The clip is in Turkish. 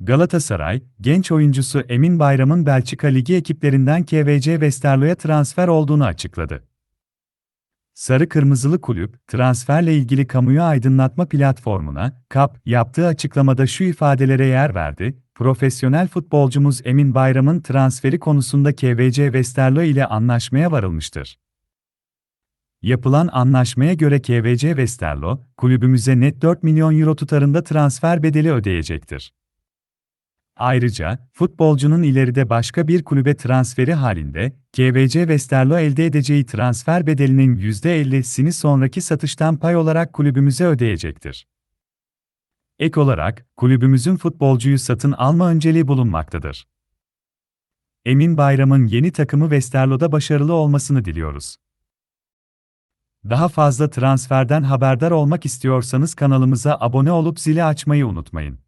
Galatasaray, genç oyuncusu Emin Bayram'ın Belçika Ligi ekiplerinden KVC Westerlo'ya transfer olduğunu açıkladı. Sarı Kırmızılı Kulüp, transferle ilgili kamuyu aydınlatma platformuna, KAP, yaptığı açıklamada şu ifadelere yer verdi, profesyonel futbolcumuz Emin Bayram'ın transferi konusunda KVC Westerlo ile anlaşmaya varılmıştır. Yapılan anlaşmaya göre KVC Westerlo, kulübümüze net 4 milyon euro tutarında transfer bedeli ödeyecektir. Ayrıca, futbolcunun ileride başka bir kulübe transferi halinde, KVC Westerlo elde edeceği transfer bedelinin %50'sini sonraki satıştan pay olarak kulübümüze ödeyecektir. Ek olarak, kulübümüzün futbolcuyu satın alma önceliği bulunmaktadır. Emin Bayram'ın yeni takımı Westerlo'da başarılı olmasını diliyoruz. Daha fazla transferden haberdar olmak istiyorsanız kanalımıza abone olup zili açmayı unutmayın.